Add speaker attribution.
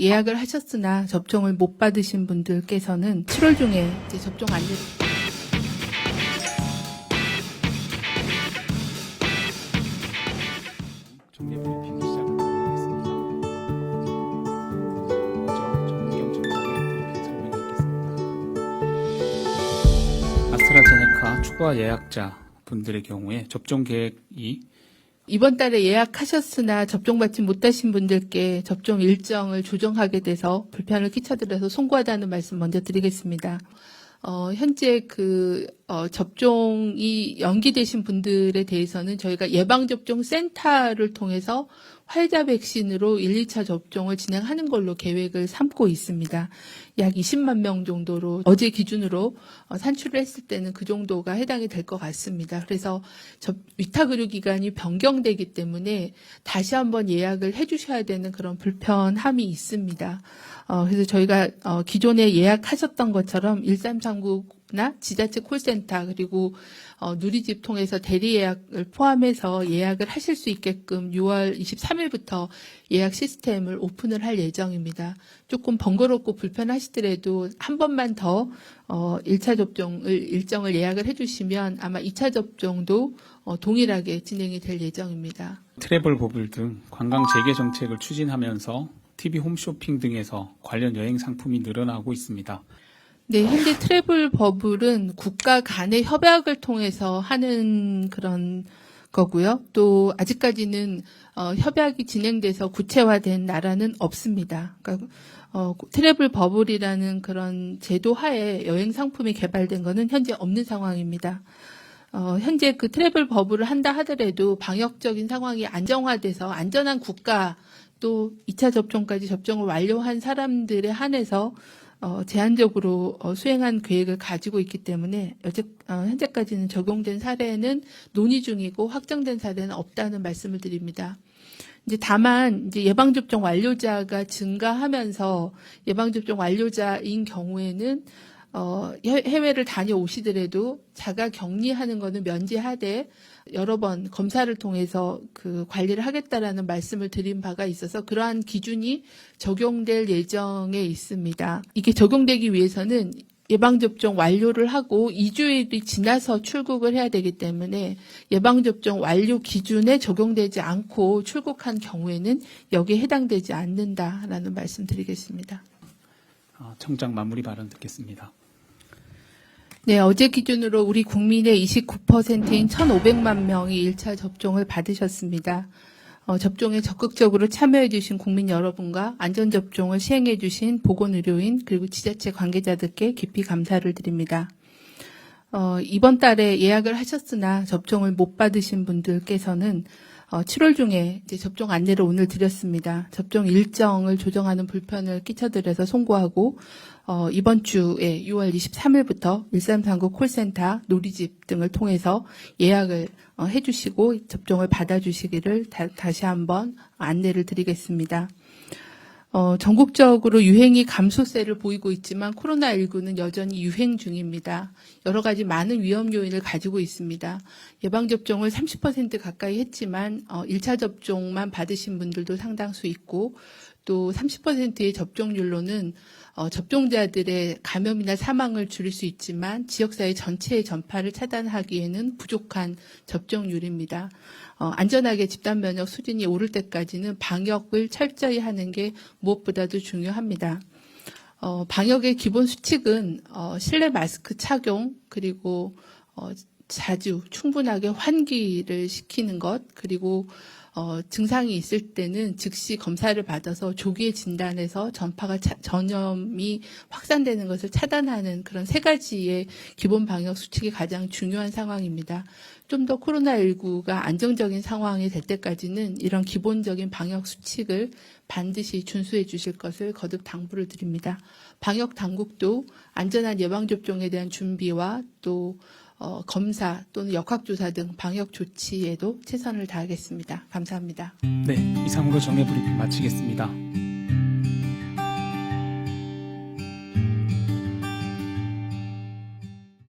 Speaker 1: 예약을 하셨으나 접종을 못 받으신 분들께서는 7월 중에 이제 접종 안내
Speaker 2: 정례 브리핑 시작하도록 하겠습니다. 먼저 정경 총장의 브리핑 설명이 있겠습니다. 아스트라제네카 추가 예약자 분들의 경우에 접종 계획이
Speaker 1: 이번 달에 예약하셨으나 접종받지 못하신 분들께 접종 일정을 조정하게 돼서 불편을 끼쳐드려서 송구하다는 말씀 먼저 드리겠습니다. 어, 현재 그, 어, 접종이 연기되신 분들에 대해서는 저희가 예방접종 센터를 통해서 화이자 백신으로 1, 2차 접종을 진행하는 걸로 계획을 삼고 있습니다. 약 20만 명 정도로 어제 기준으로 어, 산출을 했을 때는 그 정도가 해당이 될 것 같습니다. 그래서 접- 위탁 의료 기간이 변경되기 때문에 다시 한번 예약을 해주셔야 되는 그런 불편함이 있습니다. 어, 그래서 저희가 어, 기존에 예약하셨던 것처럼 1339 나 지자체 콜센터 그리고 어, 누리집 통해서 대리 예약을 포함해서 예약을 하실 수 있게끔 6월 23일부터 예약 시스템을 오픈을 할 예정입니다. 조금 번거롭고 불편하시더라도 한 번만 더 어, 1차 접종을 일정을 예약을 해주시면 아마 2차 접종도 어, 동일하게 진행이 될 예정입니다.
Speaker 2: 트래블 버블 등 관광 재개 정책을 추진하면서 TV 홈쇼핑 등에서 관련 여행 상품이 늘어나고 있습니다.
Speaker 1: 네, 현재 트래블 버블은 국가 간의 협약을 통해서 하는 그런 거고요. 또 아직까지는 어, 협약이 진행돼서 구체화된 나라는 없습니다. 그러니까 어, 트래블 버블이라는 그런 제도 하에 여행 상품이 개발된 것은 현재 없는 상황입니다. 어, 현재 그 트래블 버블을 한다 하더라도 방역적인 상황이 안정화돼서 안전한 국가 또 2차 접종까지 접종을 완료한 사람들에 한해서 어, 제한적으로 어, 수행한 계획을 가지고 있기 때문에 여태, 어, 현재까지는 적용된 사례는 논의 중이고 확정된 사례는 없다는 말씀을 드립니다. 이제 다만 이제 예방접종 완료자가 증가하면서 예방접종 완료자인 경우에는 어, 해- 해외를 다녀오시더라도 자가 격리하는 거는 면제하되 여러 번 검사를 통해서 그 관리를 하겠다라는 말씀을 드린 바가 있어서 그러한 기준이 적용될 예정에 있습니다. 이게 적용되기 위해서는 예방접종 완료를 하고 2주일이 지나서 출국을 해야 되기 때문에 예방접종 완료 기준에 적용되지 않고 출국한 경우에는 여기에 해당되지 않는다라는 말씀 드리겠습니다.
Speaker 2: 아, 청장 마무리 발언 듣겠습니다.
Speaker 1: 네, 어제 기준으로 우리 국민의 29%인 1,500만 명이 1차 접종을 받으셨습니다. 어, 접종에 적극적으로 참여해주신 국민 여러분과 안전접종을 시행해주신 보건의료인 그리고 지자체 관계자들께 깊이 감사를 드립니다. 어, 이번 달에 예약을 하셨으나 접종을 못 받으신 분들께서는 어, 7월 중에 이제 접종 안내를 오늘 드렸습니다. 접종 일정을 조정하는 불편을 끼쳐드려서 송구하고 어, 이번 주에 6월 23일부터 1339 콜센터, 놀이집 등을 통해서 예약을 어, 해주시고 접종을 받아주시기를 다, 시 한번 안내를 드리겠습니다. 어, 전국적으로 유행이 감소세를 보이고 있지만 코로나19는 여전히 유행 중입니다. 여러 가지 많은 위험 요인을 가지고 있습니다. 예방접종을 30% 가까이 했지만 어, 1차 접종만 받으신 분들도 상당수 있고 또 30%의 접종률로는 어, 접종자들의 감염이나 사망을 줄일 수 있지만 지역사회 전체의 전파를 차단하기에는 부족한 접종률입니다. 어, 안전하게 집단 면역 수준이 오를 때까지는 방역을 철저히 하는 게 무엇보다도 중요합니다. 어, 방역의 기본 수칙은 어, 실내 마스크 착용 그리고 어, 자주 충분하게 환기를 시키는 것 그리고 어, 증상이 있을 때는 즉시 검사를 받아서 조기에 진단해서 전파가 차- 전염이 확산되는 것을 차단하는 그런 세 가지의 기본 방역 수칙이 가장 중요한 상황입니다. 좀 더 코로나19가 안정적인 상황이 될 때까지는 이런 기본적인 방역 수칙을 반드시 준수해 주실 것을 거듭 당부를 드립니다. 방역 당국도 안전한 예방접종에 대한 준비와 또 어, 검사 또는 역학조사 등 방역 조치에도 최선을 다하겠습니다. 감사합니다.
Speaker 2: 네, 이상으로 정례 브리핑 마치겠습니다.